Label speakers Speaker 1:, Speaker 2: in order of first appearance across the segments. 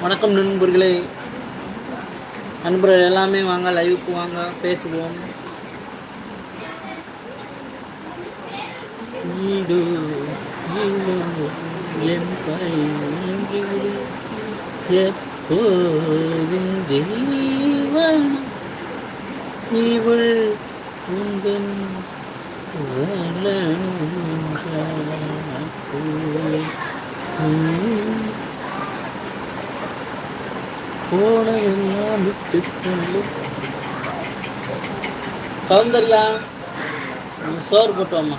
Speaker 1: வணக்கம் நண்பர்களே. நண்பர்கள் எல்லாமே வாங்க லைவுக்கு வாங்க பேசுவோம். இதோ என் எப்போதும் ஜீவன். இவள் உங்கள் போனதெல்லாம் விட்டுக்கொண்டு சௌந்தர்யா
Speaker 2: சோறு
Speaker 1: போட்டோம்மா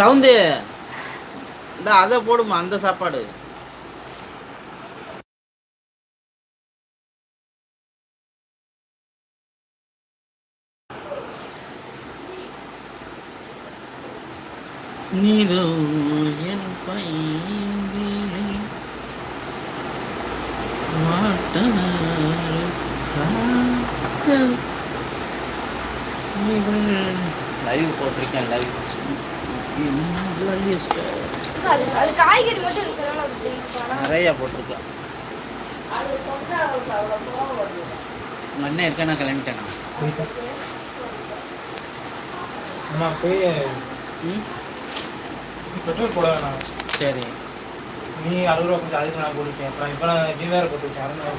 Speaker 1: சவுந்து இந்த அதை போடுமா அந்த சாப்பாடு. அது காய்கறி
Speaker 3: மட்டும்
Speaker 1: நிறைய போட்டிருக்கேன். உங்க அண்ணன் இருக்க?
Speaker 4: நான் போய்.
Speaker 1: ம்?
Speaker 4: பெட்ரோல் போட வேணாம்.
Speaker 1: சரி.
Speaker 4: நீ அறுபது ரூபா கொடுத்து அதுக்கு நான் போட்டுவிட்டேன் அப்புறம் இப்போ நான் நீ வேறு போட்டுவிட்டேன் அறுநூறுவா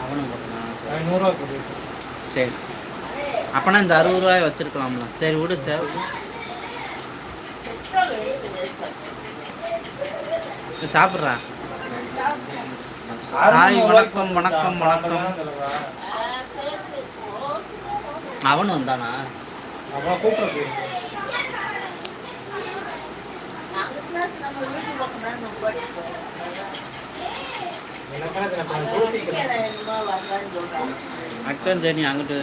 Speaker 1: அவனும் சரி.
Speaker 4: நூறுரூவா போட்டுவிட்டேன்
Speaker 1: சரி. அப்பனா இந்த அறுபது ரூபாய் வச்சிருக்கலாம்ல. சரி விடு தேவை. சாப்பிட்றா?
Speaker 2: ஹாய்,
Speaker 4: வணக்கம், வணக்கம், வணக்கம்.
Speaker 1: வந்தானா?
Speaker 4: அவன் கூட்டிக்கிறேன்
Speaker 2: அக்கன் சரி
Speaker 1: அங்கிட்டு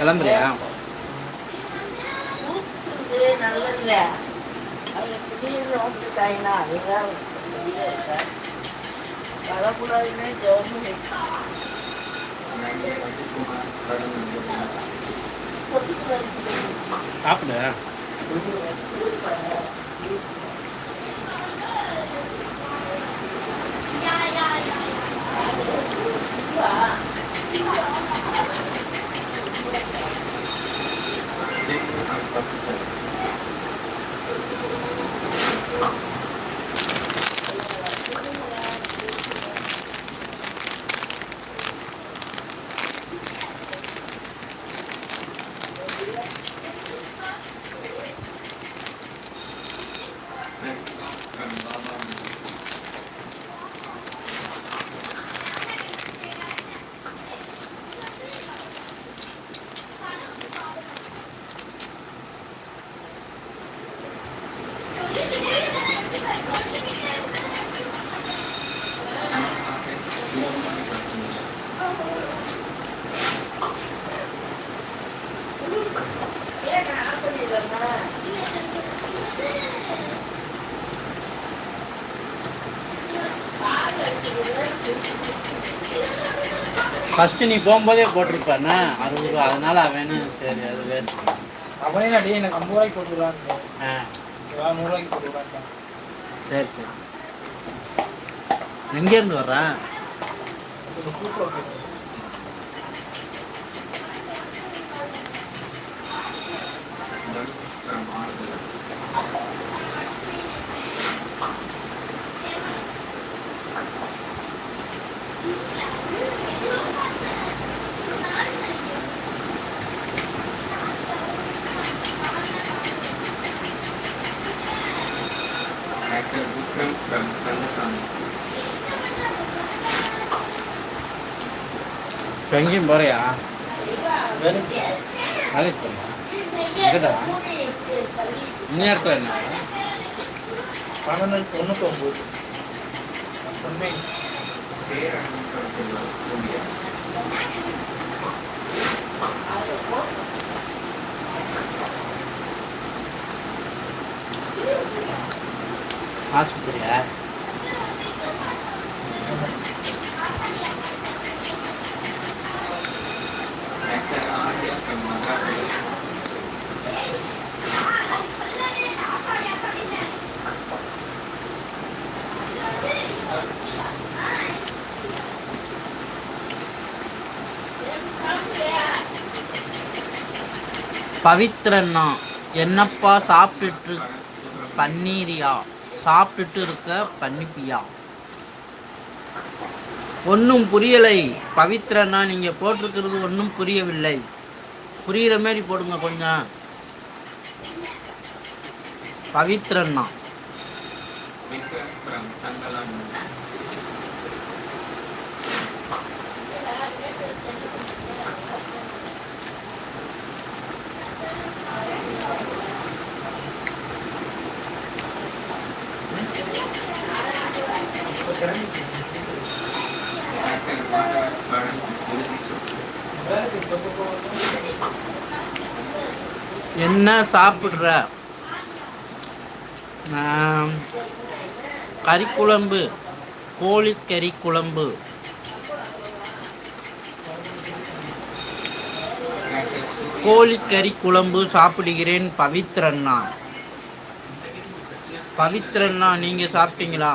Speaker 1: நான்
Speaker 3: கிளம்புறியா நல்லதுல அவங்க திடீர்னு வந்துட்டாங்கன்னா அதுதான் வரக்கூடாதுன்னு கவர்மெண்ட்
Speaker 1: சாப்பிடு. ஃபர்ஸ்ட் நீ போகும்போதே போட்டிருப்பானா? அறுபது ரூபா. அதனால அவனு சரி அது வேறு.
Speaker 4: அவனே அடியே எனக்கு ஐம்பது ரூபாய்க்கு வா நூறுரூவாய்க்கு போட்டு விடாட்டா
Speaker 1: சரி சரி. எங்கேருந்து வர்ற எங்கேயும் போறியா
Speaker 4: வேலைக்கு
Speaker 1: போறியா இந்நேரத்தில் என்ன
Speaker 4: பன்னெண்டு தொண்ணூற்றி ஒம்பது சொன்னேன்
Speaker 2: ஆஸ்பத்திரியா
Speaker 3: Actor
Speaker 1: ஆஸ்பத்திரியா? பவித்ரண்ணா என்னப்பா சாப்பிட்டுட்டு
Speaker 2: பன்னீரியா.
Speaker 1: சாப்பிட்டுட்டு இருக்க பண்ணிப்பியா ஒன்றும் புரியலை. பவித்ரண்ணா நீங்கள் போட்டிருக்கிறது ஒன்றும் புரியவில்லை. புரிகிற மாரி போடுங்க கொஞ்சம். பவித்ரண்ணா என்ன சாப்பிட்ற? ஆம், கறிக்குழம்பு. கோழிக்கறி குழம்பு
Speaker 2: கோழிக்கறி குழம்பு
Speaker 1: சாப்பிடுகிறேன் பவித்ரண்ணா.
Speaker 2: பவித்ரண்ணா நீங்கள் சாப்பிட்டீங்களா?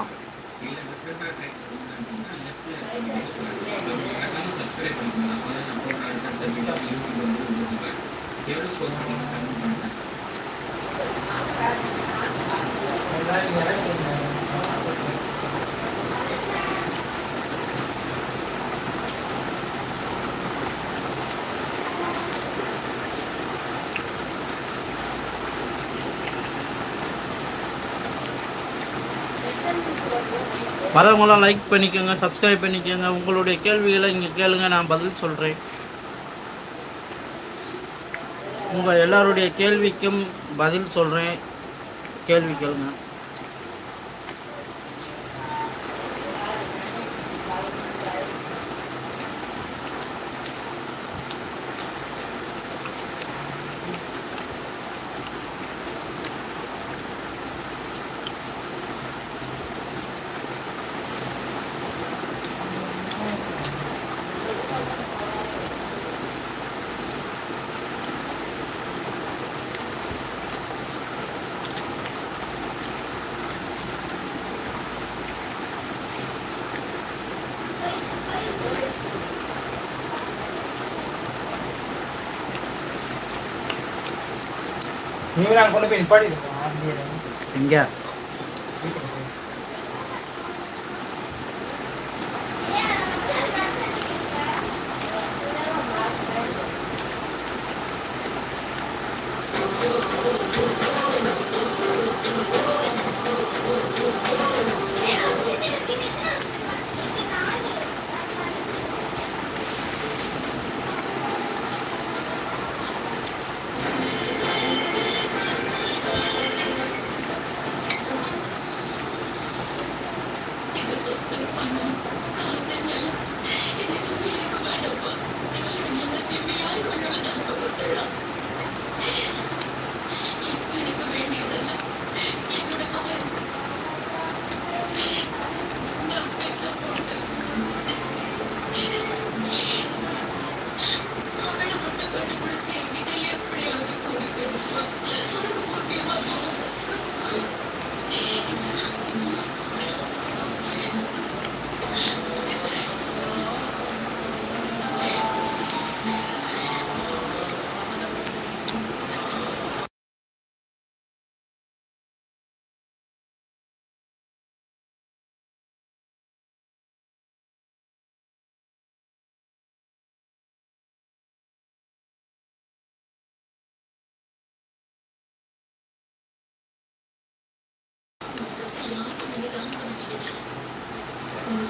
Speaker 1: வரவங்களாம் லைக் பண்ணிக்கோங்க சப்ஸ்கிரைப் பண்ணிக்கோங்க. உங்களுடைய கேள்விகளை இங்கே கேளுங்க நான் பதில் சொல்கிறேன் உங்கள் எல்லாருடைய கேள்விக்கும் பதில் சொல்கிறேன் கேள்வி கேளுங்கள்
Speaker 4: நீங்க கொண்டு போய் நிப்பாட்டி இருக்கோம்
Speaker 1: எங்கே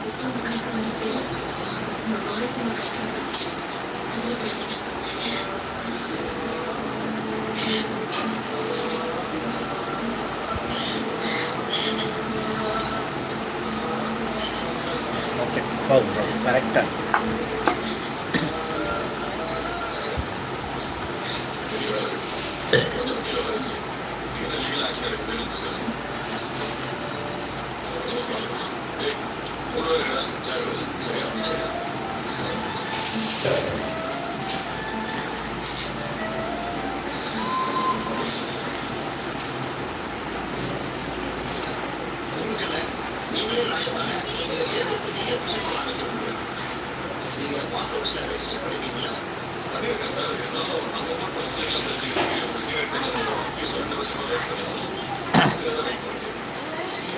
Speaker 5: 10分で解凍にする。もうボールスの解凍です。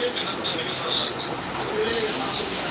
Speaker 6: ですよ
Speaker 7: ね。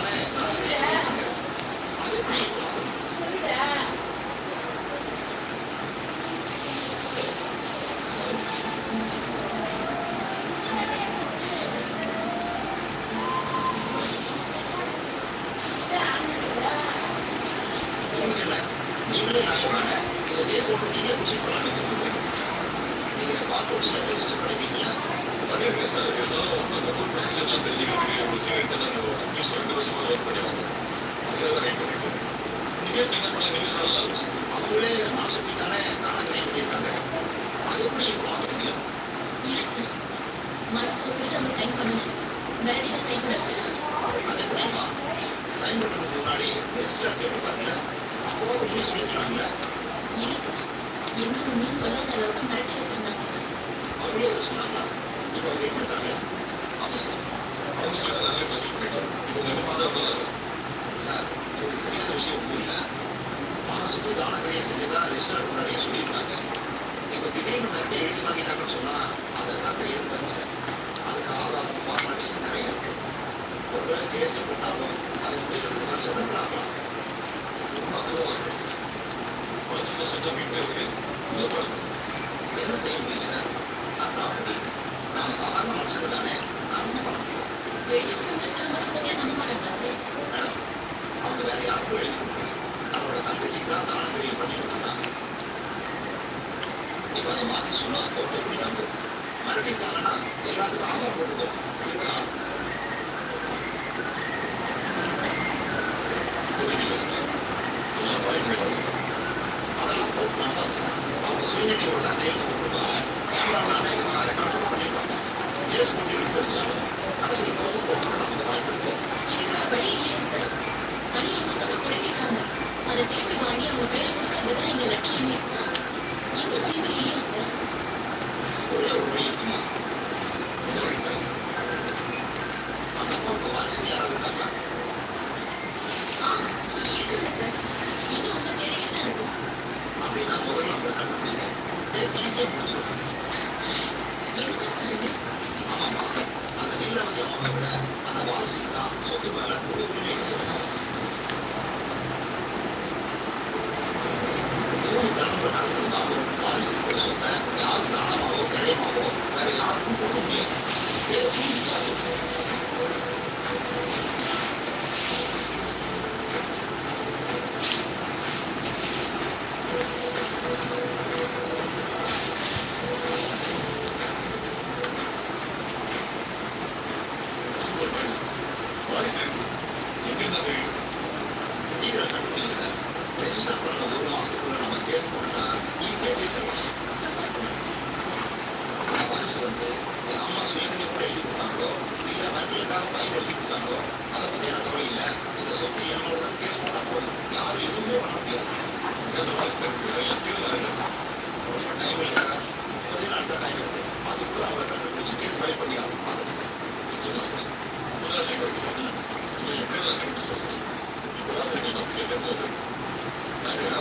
Speaker 6: அவங்களே
Speaker 7: நாசப்படி தானே தானங்களை பண்ணியிருக்காங்க அது எப்படி மாற்ற முடியும்
Speaker 5: மனசு வச்சுட்டு அவங்க சைன் பண்ணல மிரட்டிதான் சைன் பண்ண வச்சிருக்காங்க
Speaker 7: அது எப்படிமா சைன் பண்ணுறதுக்கு முன்னாடி ரெஜிஸ்டர் கேட்டுப்பாங்கல்ல அப்போது உண்மையை சொல்லிக்கிறாங்கள
Speaker 5: இல்லை சார் எந்த உண்மையும் சொல்லாத அளவுக்கு மிரட்டி வச்சிருந்தாங்க சார்
Speaker 7: அவங்களே அதை சொன்னாங்களா இப்போ அவங்க எங்கே
Speaker 6: ஆமாம் சார் அவங்க சொல்ல நாங்களே இப்போ சீட் இப்போ உங்கள் பார்த்தா
Speaker 7: சார் விஷயம் உண்மையில மனசுக்கு தான கிரியை செஞ்சதா ரெஜிஸ்டர் நிறைய சொல்லியிருக்காங்க. இப்போ திடீர்னு மிரட்டி எழுதி வாங்கிட்டாங்கன்னு சொன்னால் அதை சட்டை எடுத்துக்காங்க சார் அதுக்கு ஆதாரம் ஃபார்மாலிட்டிஸ் நிறைய இருக்கு. ஒருவேளை கேஸில் போட்டாலும் அது முடிக்கிறதுக்கு நான் சொல்லுறாங்களாம்
Speaker 6: அதுவும் இருக்கு சார் மனசுல சுத்தம் இருக்கு.
Speaker 7: என்ன செய்ய முடியும் சார் சட்டம் அப்படி. நாம் சாதாரண மனுஷங்க தானே. நம்ம பண்ண முடியும்.
Speaker 5: எழுதி கொடுத்து சொல்லும்போது நம்ப மாட்டேங்கிறா சார்
Speaker 7: வேற யாருக்கும் எழுதி அவரோட தங்கச்சி தான் தானகிரியம் பண்ணி கொடுத்துருக்காங்க இப்போ அதை மாற்றி சொன்னா கோர்ட் எப்படி மறுபடியும் மறுபடிட்டாங்கன்னா எல்லாத்துக்கும் ஆதாரம் போட்டுக்கோ இருக்கா அதெல்லாம் போட்டுனா அவங்க சுயநிலையோட தான் எழுதி போட்டுருப்பாங்க கேமராவில் அநேகமாக ரெக்கார்ட் பண்ணியிருப்பாங்க கேஸ் பண்ணி எடுத்து தெரிஞ்சாலும் அரசியல் தோத்து போகணும்னு நமக்கு வாய்ப்பு
Speaker 5: இருக்கு நிறைய யோசனை அதை திருப்பி வாங்கி அவங்க கையில கொடுக்கறது தான் எங்க லட்சியமே எந்த வழியுமே சார்
Speaker 7: ஒரே ஒரு வழி அந்த யாராவது இருக்காங்களா
Speaker 5: இருக்காங்க சார் இன்னும் அவங்க தேடிக்கிட்டு தான் இருக்கும்
Speaker 7: அப்படின்னா முதல்ல அவங்கள கண்டுபிடிங்க பேசியே முடிச்சிடும்
Speaker 5: என்ன சார் சொல்லுங்க
Speaker 7: நீல வந்து அம்மாவை விட அந்த வாரிசுக்கு தான் சொத்து மேல ஒரு உரிமை What
Speaker 6: is it? What is it? You give the
Speaker 7: register பண்ண ஒரு மாசத்துக்குள்ள நம்ம கேஸ் போட்டா ஈஸியா ஜெயிச்சிடலாம்
Speaker 5: சூப்பர் சார்
Speaker 7: வாரிசு வந்து அம்மா சுயநிலை கூட எழுதி கொடுத்தாங்களோ இல்ல மருத்துவக்காக பையன் எழுதி கொடுத்தாங்களோ அதை பத்தி எனக்கு இல்லை இந்த சொத்து கேஸ் போட்டா போதும் யாரும் எதுவுமே பண்ண முடியாது ரொம்ப டைம் இல்லை சார் நாள் தான் டைம் இருக்கு அதுக்குள்ள அவங்க கண்டுபிடிச்சு கேஸ் ஃபைல் பண்ணி அவங்க பார்த்துட்டு
Speaker 6: சார் முதல்ல டைம் எடுத்துக்காங்க இப்போ எப்படி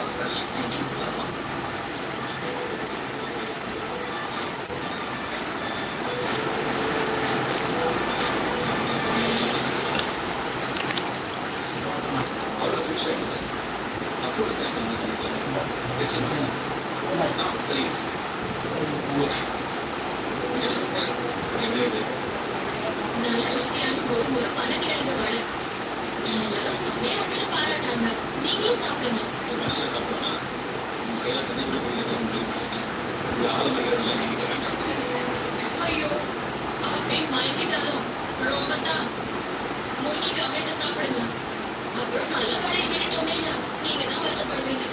Speaker 7: Thank
Speaker 5: you so
Speaker 7: much.
Speaker 5: ஐயோ அப்படியே மயங்கிட்டாலும் ரொம்ப தான் முறுக்கிக்காம இதை சாப்பிடுங்க அப்புறம் நல்ல கடையை விட்டுட்டோமே நீங்க தான் வருத்தப்படுவீங்க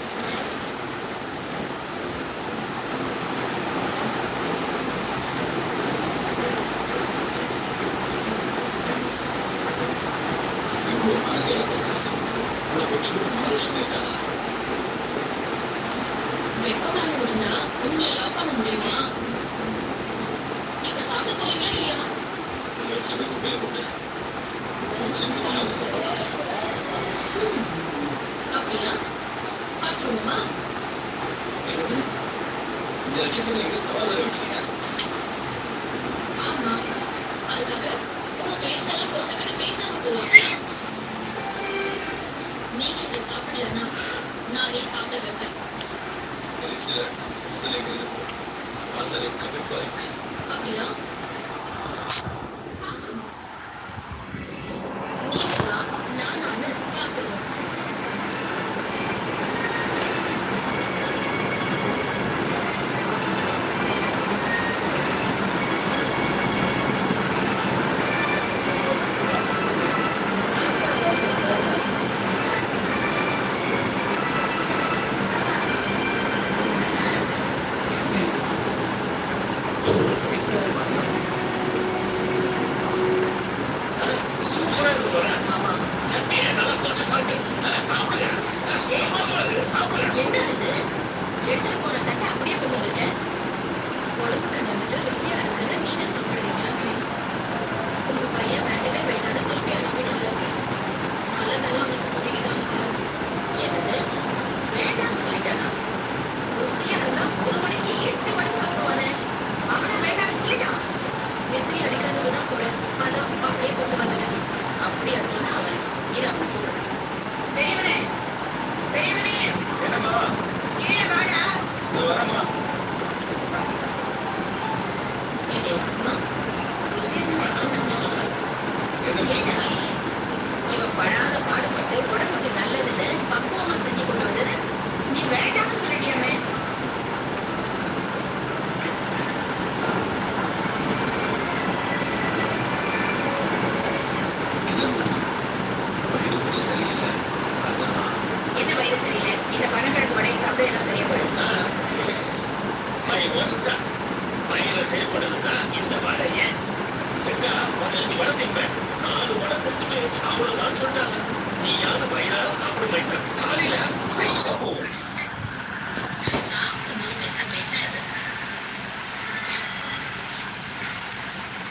Speaker 6: இவ்வளவு மனங்களை பேசுறாங்க உனக்கு கொஞ்சம் மனோஷமே இருக்காதா
Speaker 5: வெக்கமான இருந்தா உங்களை லவ் பண்ண முடியுமா இப்ப சாப்பிட போறீங்களா இல்லையா
Speaker 6: இதை ஒரு சின்ன குப்பையில போட்டு ஒரு சின்ன அதை சாப்பிட மாட்டேன்
Speaker 5: அப்படியா பார்த்துருவோமா
Speaker 6: என்னது? இந்த லட்சத்துல எங்க சவால் வைக்கிறீங்க
Speaker 5: ஆமா. அதுக்காக உங்க பேச்செல்லாம் பொறுத்துக்கிட்டு பேசாம போவாங்க நீங்க இதை சாப்பிடலன்னா நானே சாப்பிட வைப்பேன்.
Speaker 6: எரிச்சல பார்த்தலை கடுப்பா இருக்கு
Speaker 5: அப்படியா?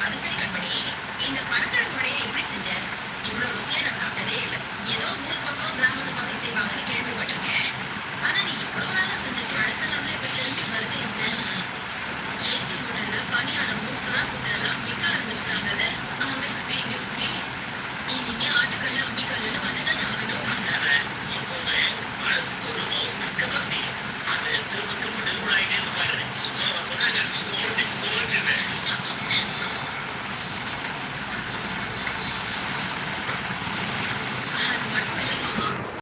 Speaker 8: அதிசயங்கள்படி இந்த பழங்கள் முறையை எப்படி செஞ்ச இவ்வளவு ருசியா நான் சாப்பிட்டதே இல்லை. ஏதோ ஊர் பக்கம் கிராமத்து பக்கம் செய்வாங்கன்னு கேள்விப்பட்டிருக்கேன். ஆனா நீ இவ்வளவு நல்லா செஞ்சிருக்க
Speaker 5: அரசெல்லாம் இப்ப திரும்பி வருது என்ன ஏசி உடல்ல பணியாளமும் சுறா உடலாம் விற்க ஆரம்பிச்சிட்டாங்கல்ல. அவங்க சுத்தி இங்க சுத்தி. இனிமே ஆட்டுக்கல்லு அம்மிக்கல்லுன்னு வந்துதான் ஆகணும்.
Speaker 6: எப்பவுமே மனசுக்கு ஒரு மவுசு இருக்கதான் செய்யும்